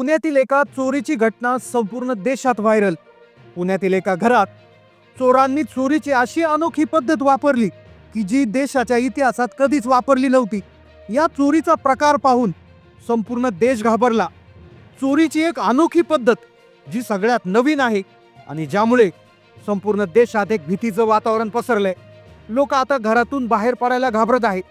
पुण्यातील एका चोरीची घटना संपूर्ण देशात व्हायरल. पुण्यातील एका घरात चोरांनी चोरीची अशी अनोखी पद्धत वापरली की जी देशाच्या इतिहासात कधीच वापरली नव्हती. या चोरीचा प्रकार पाहून संपूर्ण देश घाबरला. चोरीची एक अनोखी पद्धत जी सगळ्यात नवीन आहे आणि ज्यामुळे संपूर्ण देशात एक भीतीचं वातावरण पसरलंय. लोक आता घरातून बाहेर पडायला घाबरत आहे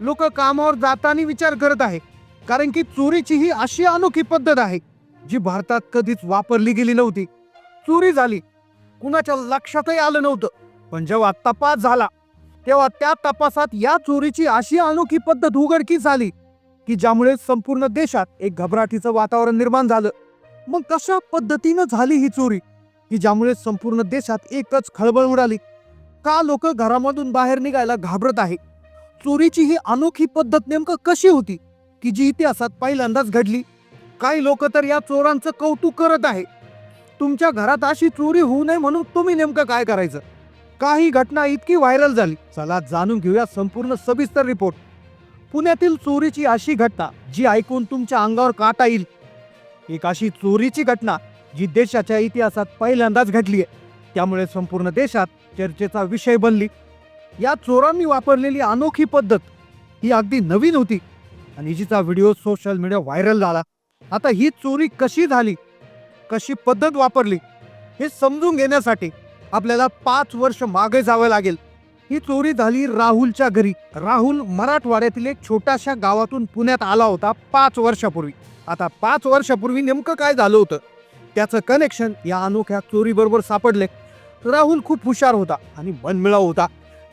लोक कामावर जाताना विचार करत आहे कारण की चोरीची ही अशी अनोखी पद्धत आहे जी भारतात कधीच वापरली गेली नव्हती. चोरी झाली. कुणाच्या लक्षातही आलं नव्हतं. पण जेव्हा तपास झाला तेव्हा त्या तपासात या चोरीची अशी अनोखी पद्धत उघडकीस झाली की ज्यामुळे संपूर्ण देशात एक घबराटीचं वातावरण निर्माण झालं. मग कशा पद्धतीनं झाली ही चोरी की ज्यामुळे संपूर्ण देशात एकच खळबळ उडाली? का लोक घरामधून बाहेर निघायला घाबरत आहे चोरीची ही अनोखी पद्धत नेमकं कशी होती? की जी इतिहासात पहिल्यांदाच घडली. काही लोक तर या चोरांचं कौतुक करत आहे. तुमच्या घरात अशी चोरी होऊ नये म्हणून तुम्ही नेमकं काय करायचं? काही घटना इतकी व्हायरल झाली. चला जाणून घेऊया संपूर्ण सविस्तर रिपोर्ट. पुण्यातील चोरीची अशी घटना जी ऐकून तुमच्या अंगावर काटा येईल. एक अशी चोरीची घटना जी देशाच्या इतिहासात पहिल्यांदाच घडली आहे. त्यामुळे संपूर्ण देशात चर्चेचा विषय बनली. या चोरांनी वापरलेली अनोखी पद्धत ही अगदी नवीन होती. आणि हिजीचा व्हिडिओ सोशल मीडिया व्हायरल झाला. आता ही चोरी कशी झाली? कशी पद्धत वापरली? हे समजून घेण्यासाठी आपल्याला पाच वर्ष मागे जावं लागेल. ही चोरी झाली राहुलच्या घरी. राहुल मराठवाड्यातील एक छोट्याशा गावातून पुण्यात आला होता पाच वर्षापूर्वी. आता पाच वर्षापूर्वी नेमकं काय झालं होतं? त्याचं कनेक्शन या अनोख्या चोरीबरोबर सापडले. राहुल खूप हुशार होता आणि मनमिळाव होता.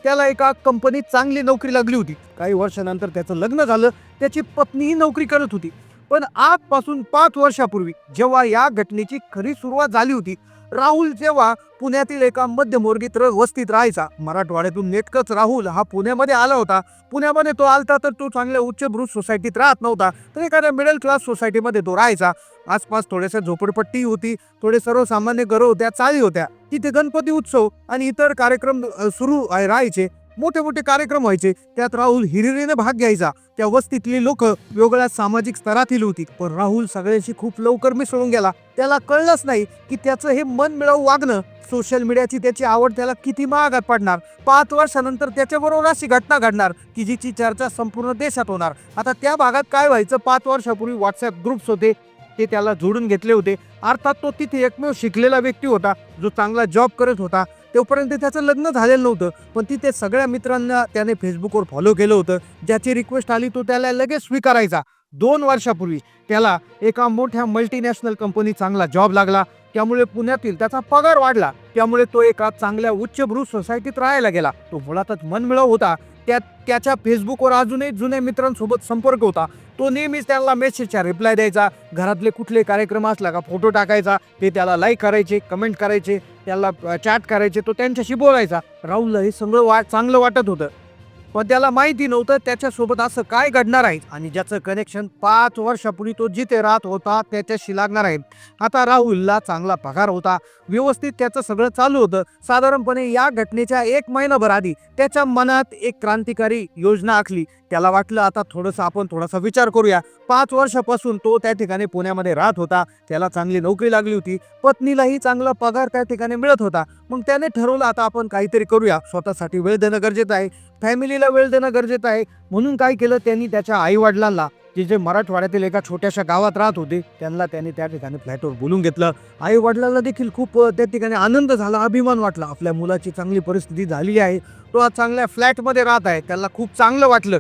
त्याला एका कंपनीत चांगली नोकरी लागली होती. काही वर्षानंतर त्याचं लग्न झालं त्याची पत्नीही नोकरी करत होती. पण आजपासून पाच वर्षापूर्वी जेव्हा या घटनेची खरी सुरुवात झाली होती राहुल जेव्हा पुण्यातील एका मध्यमवर्गीत र- वस्तीत राहायचा मराठवाड्यातून नेटकच राहुल हा पुण्यामध्ये आला होता. पुण्यामध्ये तो आलता तर तो चांगल्या उच्चभ्रू सोसायटीत राहत नव्हता तर एखाद्या मिडल क्लास सोसायटीमध्ये तो राहायचा. आसपास थोड्याशा झोपडपट्टी होती थोडे सर्वसामान्य घरं होत्या चाळी होत्या. तिथे गणपती उत्सव आणि इतर कार्यक्रम सुरू आहे- राहायचे. मोठे मोठे कार्यक्रम व्हायचे. त्यात राहुल हिरिरीने भाग घ्यायचा. त्या वस्तीतली लोक वेगळ्या सामाजिक स्तरातील होती. पण राहुल सगळ्यांशी खूप लवकर मिसळून गेला. त्याला कळलंच नाही की त्याचं हे मन मिळवू वागणं सोशल मीडियाची त्याची आवड त्याला किती महागात पडणार. पाच वर्षानंतर त्याच्याबरोबर अशी घटना घडणार की जिची चर्चा संपूर्ण देशात होणार. आता त्या भागात काय व्हायचं? पाच वर्षापूर्वी व्हॉट्सअप ग्रुप्स होते. ते त्याला जोडून घेतले होते. अर्थात तो तिथे एकमेव शिकलेला व्यक्ती होता जो चांगला जॉब करत होता. तोपर्यंत त्याचं लग्न झालेलं नव्हतं. पण तिथे सगळ्या मित्रांना त्याने फेसबुकवर फॉलो केलं होतं. ज्याची रिक्वेस्ट आली तो त्याला लगेच स्वीकारायचा. दोन वर्षापूर्वी त्याला एका मोठ्या मल्टीनॅशनल कंपनी चांगला जॉब लागला. त्यामुळे पुण्यातील त्याचा पगार वाढला. त्यामुळे तो एका चांगल्या उच्चभ्रू सोसायटीत राहायला गेला. तो मुळातच मनमिळव होता. त्या त्याच्या फेसबुकवर अजूनही जुन्या मित्रांसोबत संपर्क होता. तो नेहमीच त्यांना मेसेजच्या रिप्लाय द्यायचा. घरातले कुठले कार्यक्रम असला का फोटो टाकायचा ते त्याला लाईक करायचे कमेंट करायचे त्याला चॅट करायचे तो त्यांच्याशी बोलायचा. राहुलला हे सगळं वा चांगलं वाटत होतं. पण त्याला माहिती नव्हतं त्याच्यासोबत असं काय घडणार आहे. आणि ज्याचं कनेक्शन पाच वर्षापूर्वी तो जिथे राहत होता त्याच्याशी लागणार आहे. आता राहुलला चांगला पगार होता. व्यवस्थित त्याचं सगळं चालू होतं. साधारणपणे या घटनेच्या एक महिनाभर आधी त्याच्या मनात एक क्रांतिकारी योजना आखली. त्याला वाटलं आता थोडंसं आपण थोडासा विचार करूया. पाच वर्षापासून तो त्या ठिकाणी पुण्यामध्ये राहत होता. त्याला चांगली नोकरी लागली होती. पत्नीलाही चांगला पगार त्या ठिकाणी मिळत होता. मग त्याने ठरवलं आता आपण काहीतरी करूया. स्वतःसाठी वेळ देणं गरजेचं आहे. फॅमिलीला वेळ देणं गरजेचं आहे. म्हणून काय केलं त्यांनी त्याच्या आई वडिलांना जे जे मराठवाड्यातील एका छोट्याशा गावात राहत होते त्यांना त्यांनी त्या ठिकाणी फ्लॅटवर बोलून घेतलं. आई वडिलांना देखील खूप त्या ठिकाणी आनंद झाला अभिमान वाटला. आपल्या मुलाची चांगली परिस्थिती झाली आहे. तो आज चांगल्या फ्लॅटमध्ये राहत आहे. त्याला खूप चांगलं वाटलं.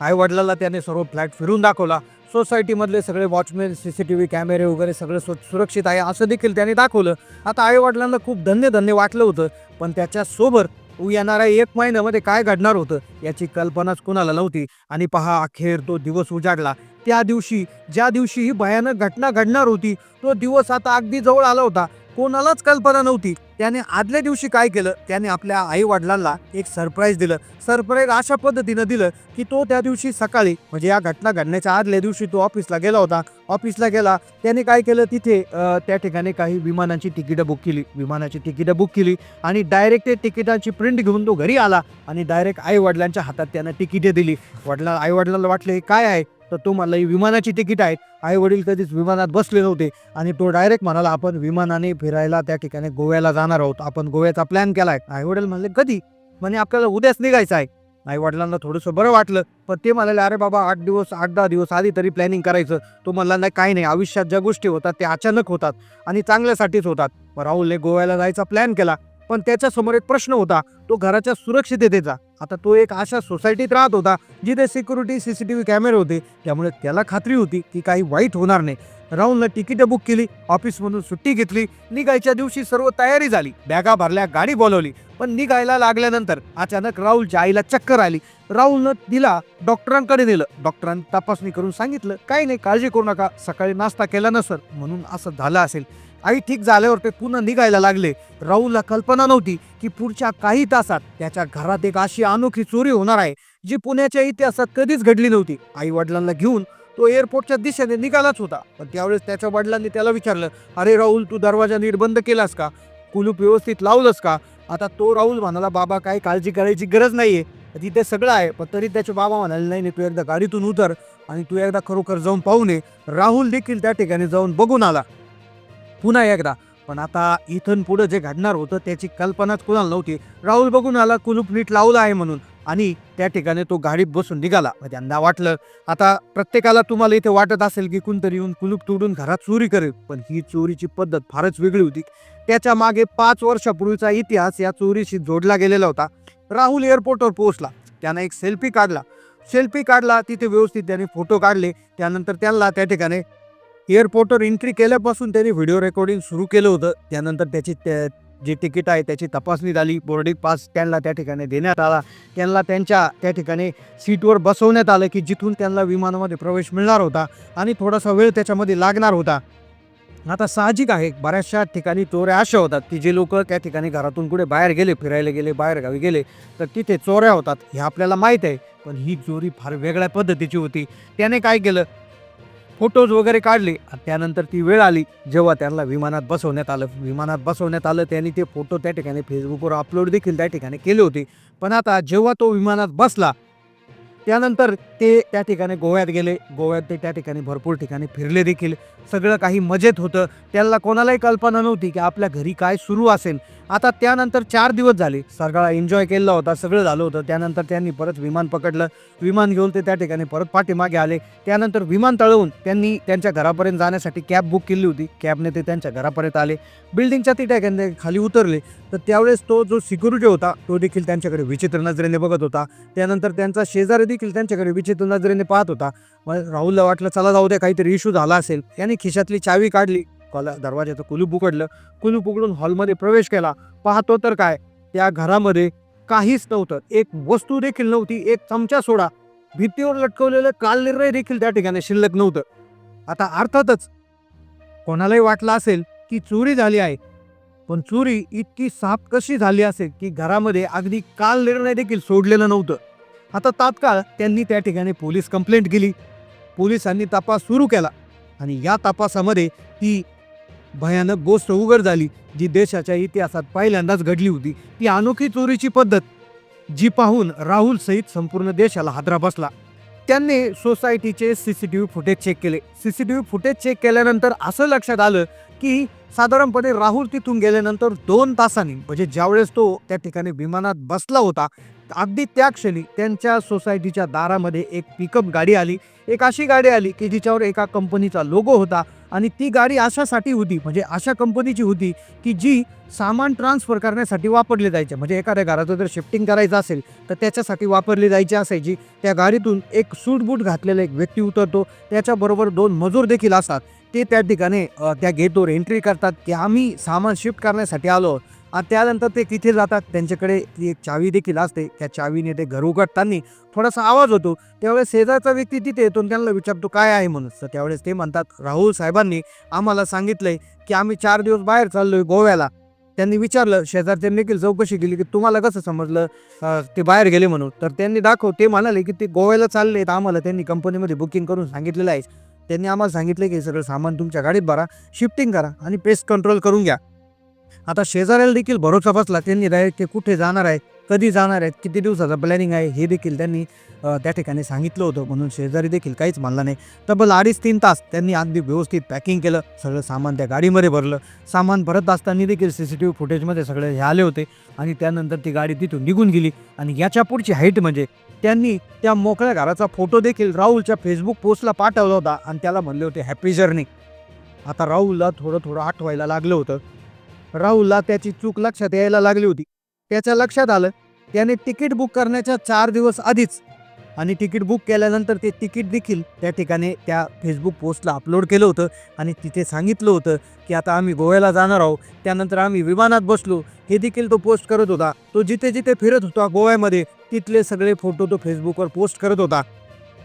आई वडिलांना त्याने सर्व फ्लॅट फिरून दाखवला. सोसायटीमधले सगळे watchman C C T V कॅमेरे वगैरे सगळं सु सुरक्षित आहे असं देखील त्याने दाखवलं. आता आई वडिलांना खूप धन्य धन्य वाटलं होतं. पण त्याच्यासोबत येणाऱ्या एक महिन्यामध्ये काय घडणार होतं याची कल्पनाच कुणाला नव्हती. आणि पहा अखेर तो दिवस उजाडला. त्या दिवशी ज्या दिवशी ही भयानक घटना घडणार होती तो दिवस आता अगदी जवळ आला होता. कोणालाच कल्पना नव्हती. त्याने आदल्या दिवशी काय केलं? त्याने आपल्या आई वडिलांना एक सरप्राईज दिलं. सरप्राईज अशा पद्धतीनं दिलं की तो त्या दिवशी सकाळी म्हणजे या घटना घडण्याच्या आदल्या दिवशी तो ऑफिसला गेला होता. ऑफिसला गेला. त्याने काय केलं? तिथे त्या ठिकाणी काही विमानाची तिकीटं बुक केली. विमानाची तिकीटं बुक केली आणि डायरेक्ट ते तिकिटांची प्रिंट घेऊन तो घरी आला आणि डायरेक्ट आई वडिलांच्या हातात त्यानं तिकिटे दिली. वडिला आई वडिलांना वाटले "हे काय आहे? तर तो म्हणला ही विमानाची तिकीट आहे. आई वडील कधीच विमानात बसले नव्हते आणि तो डायरेक्ट म्हणाला आपण विमानाने फिरायला त्या ठिकाणी गोव्याला जाणार आहोत. आपण गोव्याचा प्लॅन केलाय. आई वडील म्हणले कधी? म्हणे आपल्याला उद्याच निघायचं आहे. आई वडिलांना थोडंसं बरं वाटलं पण ते म्हणाले अरे बाबा आठ दिवस आठ दहा दिवस आधी तरी प्लॅनिंग करायचं. तो म्हणला नाही काही नाही. आयुष्यात ज्या गोष्टी होतात त्या अचानक होतात आणि चांगल्यासाठीच होतात. मग राहुलने गोव्याला जायचा प्लॅन केला. पण त्याच्यासमोर एक प्रश्न होता. तो घराच्या सुरक्षिततेचा. आता तो एक अशा सोसायटीत राहत होता जिथे security C C T V कॅमेरे होते. त्यामुळे त्याला खात्री होती की काही वाईट होणार नाही. राहुलनं तिकीटं बुक केली ऑफिसमधून सुट्टी घेतली निघायच्या दिवशी सर्व तयारी झाली. बॅगा भरल्या गाडी बोलवली. पण निघायला लागल्यानंतर अचानक राहुलच्या आईला चक्कर आली. राहुलनं तिला डॉक्टरांकडे नेलं. डॉक्टरांनी तपासणी करून सांगितलं काही नाही काळजी करू नका. सकाळी नाश्ता केला नसल म्हणून असं झालं असेल. आई ठीक झाल्यावर ते पुन्हा निघायला लागले. राहुलला कल्पना नव्हती की पुढच्या काही तासात त्याच्या घरात एक अशी अनोखी चोरी होणार आहे जी पुण्याच्या इतिहासात कधीच घडली नव्हती. आई वडिलांना घेऊन तो एअरपोर्टच्या दिशेने निघालाच होता. पण त्यावेळेस त्याच्या वडिलांनी त्याला विचारलं अरे राहुल तू दरवाजा नीट बंद केलास का? कुलूप व्यवस्थित लावलंस का? आता तो राहुल म्हणाला बाबा काय काळजी करायची गरज नाहीये. तिथे सगळं आहे पण तरी त्याचे बाबा म्हणाले नाही नाही तू एकदा गाडीतून उतर आणि तू एकदा खरोखर जाऊन पाहू नये राहुल देखील त्या ठिकाणी जाऊन बघून आला. पुन्हा एकदा. पण आता इथून पुढं जे घडणार होतं त्याची कल्पनाच कुणाला नव्हती. राहुल बघून आला कुलूप नीट लावला आहे म्हणून. आणि त्या ठिकाणी तो गाडीत बसून निघाला. म्हणजे मग त्यांना वाटलं. आता प्रत्येकाला तुम्हाला इथे वाटत असेल की कोणतरी येऊन कुलूप तोडून घरात चोरी करेल. पण ही चोरीची पद्धत फारच वेगळी होती. त्याच्यामागे पाच वर्षापूर्वीचा इतिहास या चोरीशी जोडला गेलेला होता. राहुल एअरपोर्टवर पोहोचला. त्यानं एक सेल्फी काढला. सेल्फी काढला तिथे व्यवस्थित त्याने फोटो काढले. त्यानंतर त्यांना त्या ठिकाणी एअरपोर्टवर एंट्री केल्यापासून त्यांनी व्हिडिओ रेकॉर्डिंग सुरू केलं होतं. त्यानंतर त्याची त्या- जी तिकीट आहे त्याची तपासणी झाली. बोर्डिंग पास त्यांना त्या ठिकाणी देण्यात आला. त्यांना त्यांच्या त्या ठिकाणी सीटवर बसवण्यात आलं की जिथून त्यांना विमानामध्ये प्रवेश मिळणार होता आणि थोडासा वेळ त्याच्यामध्ये लागणार होता. आता साहजिक आहे बऱ्याचशा ठिकाणी चोऱ्या अशा होतात की जे लोक त्या ठिकाणी घरातून कुठे बाहेर गेले फिरायला गेले बाहेर गावी गेले तर तिथे चोऱ्या होतात. हे आपल्याला माहीत आहे पण ही चोरी फार वेगळ्या पद्धतीची होती. त्याने काय केलं? फोटोज वगैरे काढले. आणि त्यानंतर ती वेळ आली जेव्हा त्यांना विमानात बसवण्यात आलं. विमानात बसवण्यात आलं त्यांनी ते फोटो त्या ठिकाणी फेसबुकवर अपलोड देखील त्या ठिकाणी केले होते. पण आता जेव्हा तो विमानात बसला त्यानंतर ते त्या ठिकाणी गोव्यात गेले. गोव्यात ते त्या ठिकाणी भरपूर ठिकाणी फिरले देखील. सगळं काही मजेत होतं. त्याला कोणालाही कल्पना नव्हती की आपल्या घरी काय सुरू असेल. आता त्यानंतर चार दिवस झाले. सगळा एन्जॉय केला होता. सगळं झालं होतं. त्यानंतर त्यांनी परत विमान पकडलं. विमान घेऊन ते त्या ठिकाणी परत पाठीमागे आले. त्यानंतर विमान तळवून त्यांनी त्यांच्या घरापर्यंत जाण्यासाठी कॅब बुक केली होती. कॅबने ते त्यांच्या घरापर्यंत आले. बिल्डिंगच्या ती ठिकाणी खाली उतरले. तर त्यावेळेस तो जो सिक्युरिटी होता तो देखील त्यांच्याकडे विचित्र नजरेने बघत होता. त्यानंतर त्यांचा शेजारी देखील त्यांच्याकडे विचित्र नजरेने पाहत होता. मग राहुलला वाटलं चला जाऊ द्या काहीतरी इश्यू झाला असेल. याने खिशातली चावी काढली. कॉला दरवाजाचं कुलूप उघडलं. कुलूप उघडून हॉलमध्ये प्रवेश केला. पाहतो तर काय त्या घरामध्ये काहीच नव्हतं. एक वस्तू देखील नव्हती एक चमचा सोडा. भीतीवर लटकवलेलं काल निर्णय देखील त्या ठिकाणी शिल्लक नव्हतं. आता अर्थातच कोणालाही वाटलं असेल की चोरी झाली आहे पण चोरी इतकी साफ कशी झाली असेल की घरामध्ये अगदी काल निर्णय देखील सोडलेलं नव्हतं. आता तात्काळ त्यांनी त्या ठिकाणी पोलीस कंप्लेंट केली. पोलिसांनी तपास सुरू केला आणि या तपासामध्ये ती भयानक गोष्ट उघड झाली जी देशाच्या इतिहासात पहिल्यांदाच घडली होती. ती अनोखी चोरीची पद्धत जी पाहून राहुल सहित संपूर्ण देशाला हादरा बसला. त्यांनी सोसायटीचे C C T V footage check केले. C C T V footage check केल्यानंतर असं लक्षात आलं की साधारणपणे राहुल तिथून गेल्यानंतर दोन तासांनी म्हणजे ज्यावेळेस तो त्या ठिकाणी विमानात बसला होता अगदी त्या क्षणी त्यांच्या सोसायटीच्या दारामध्ये एक पिकअप गाडी आली. एक अशी गाडी आली की जिच्यावर एका कंपनीचा लोगो होता आणि ती गाडी अशासाठी होती म्हणजे अशा कंपनीची होती की जी सामान ट्रान्सफर करण्यासाठी वापरली जायचे. म्हणजे एखाद्या घराचं जर शिफ्टिंग करायचं असेल तर त्याच्यासाठी वापरली जायची असायची. त्या गाडीतून एक सूटबूट घातलेला एक व्यक्ती उतरतो. त्याच्याबरोबर दोन मजूर देखील असतात. ते त्या ठिकाणी त्या गेटवर एंट्री करतात की आम्ही सामान शिफ्ट करण्यासाठी आलो. आहोत. त्यानंतर ते तिथे जातात. त्यांच्याकडे ती एक चावी देखील असते. त्या चावीने ते घर उघडताना थोडासा आवाज होतो. त्यावेळेस शेजारचा व्यक्ती तिथे येतो आणि त्यांना विचारतो काय आहे म्हणून? तर त्यावेळेस ते म्हणतात राहुल साहेबांनी आम्हाला सांगितलंय की आम्ही चार दिवस बाहेर चाललोय गोव्याला. त्यांनी विचारलं शेजारच्या देखील चौकशी केली की तुम्हाला कसं समजलं ते बाहेर गेले म्हणून? तर त्यांनी दाखव ते म्हणाले की ते गोव्याला चालले तर आम्हाला त्यांनी कंपनीमध्ये बुकिंग करून सांगितलेलं आहे. त्यांनी आम्हाला सांगितलं की सगळं सामान तुमच्या गाडीत भरा शिफ्टिंग करा आणि पेस्ट कंट्रोल करून घ्या. आता शेजाऱ्याला देखील भरोसा बसला त्यांनी डायरेक्ट ते कुठे जाणार आहे कधी जाणार आहेत किती दिवसाचं प्लॅनिंग आहे हे देखील त्यांनी त्या ठिकाणी सांगितलं होतं. म्हणून शेजारी देखील काहीच मानलं नाही. तब्बल अडीच तीन तास त्यांनी अगदी व्यवस्थित पॅकिंग केलं सगळं सामान त्या गाडीमध्ये भरलं. सामान भरत असताना देखील सी सी टी व्ही फुटेजमध्ये सगळे हे आले होते आणि त्यानंतर ती गाडी तिथून निघून गेली. आणि याच्या पुढची हाईट म्हणजे त्यांनी त्या मोकळ्या घराचा फोटो देखील राहुलच्या फेसबुक पोस्टला पाठवला होता आणि त्याला म्हणले होते हॅपी जर्नी आता राहुलला थोडं थोडं आठवायला लागलं होतं. राहुलला त्याची चूक लक्षात यायला लागली होती. त्याच्या लक्षात आलं त्याने तिकीट बुक करण्याच्या चार दिवस आधीच आणि तिकीट बुक केल्यानंतर ते तिकीट देखील त्या ठिकाणी त्या फेसबुक पोस्टला अपलोड केलं होतं आणि तिथे सांगितलं होतं की आता आम्ही गोव्याला जाणार आहोत. त्यानंतर आम्ही विमानात बसलो. हे देखील तो पोस्ट करत होता. तो जिथे जिथे फिरत होता गोव्यामध्ये तिथले सगळे फोटो तो फेसबुकवर पोस्ट करत होता.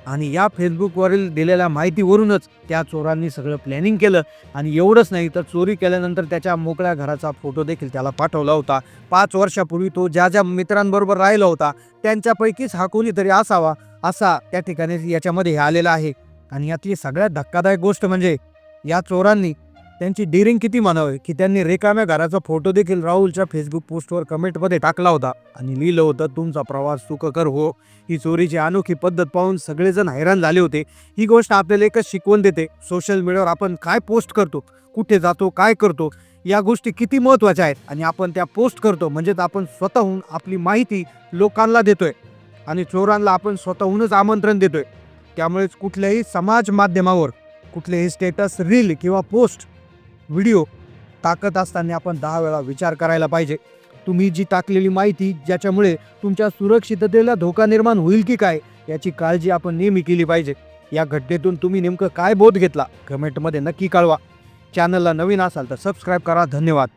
आणि या फेसबुकवरील दिलेल्या माहितीवरूनच त्या चोरांनी सगळं प्लॅनिंग केलं. आणि एवढंच नाही तर चोरी केल्यानंतर त्याच्या मोकळ्या घराचा फोटो देखील त्याला पाठवला होता. पाच वर्षापूर्वी तो ज्या ज्या मित्रांबरोबर राहिला होता त्यांच्यापैकीच हा कोणीतरी असावा असा त्या ठिकाणी याच्यामध्ये हे आलेला आहे. आणि यातली सगळ्यात धक्कादायक गोष्ट म्हणजे या चोरांनी त्यांची डिरिंग किती म्हणावे? की त्यांनी रिकाम्या घराचा फोटो देखील राहुलच्या फेसबुक पोस्टवर कमेंटमध्ये टाकला होता. आणि लिहिलं होतं तुमचा प्रवास सुखकर हो. ही चोरीची अनोखी पद्धत पाहून सगळेजण हैराण झाले होते. ही गोष्ट आपल्याला एकच शिकवण देते. सोशल मीडियावर आपण काय पोस्ट करतो? कुठे जातो? काय करतो? या गोष्टी किती महत्त्वाच्या आहेत? आणि आपण त्या पोस्ट करतो म्हणजेच आपण स्वतःहून आपली माहिती लोकांना देतोय. आणि चोरांना आपण स्वतःहूनच आमंत्रण देतोय. त्यामुळेच कुठल्याही समाज माध्यमावर कुठलेही स्टेटस रील किंवा पोस्ट व्हिडिओ टाकत असताना आपण दहा वेळा विचार करायला पाहिजे. तुम्ही जी टाकलेली माहिती ज्याच्यामुळे तुमच्या सुरक्षिततेला धोका निर्माण होईल की काय याची काळजी आपण नेहमी केली पाहिजे. या घटनेतून तुम्ही नेमकं काय बोध घेतला कमेंटमध्ये नक्की कळवा. चॅनलला नवीन असाल तर सबस्क्राईब करा. धन्यवाद.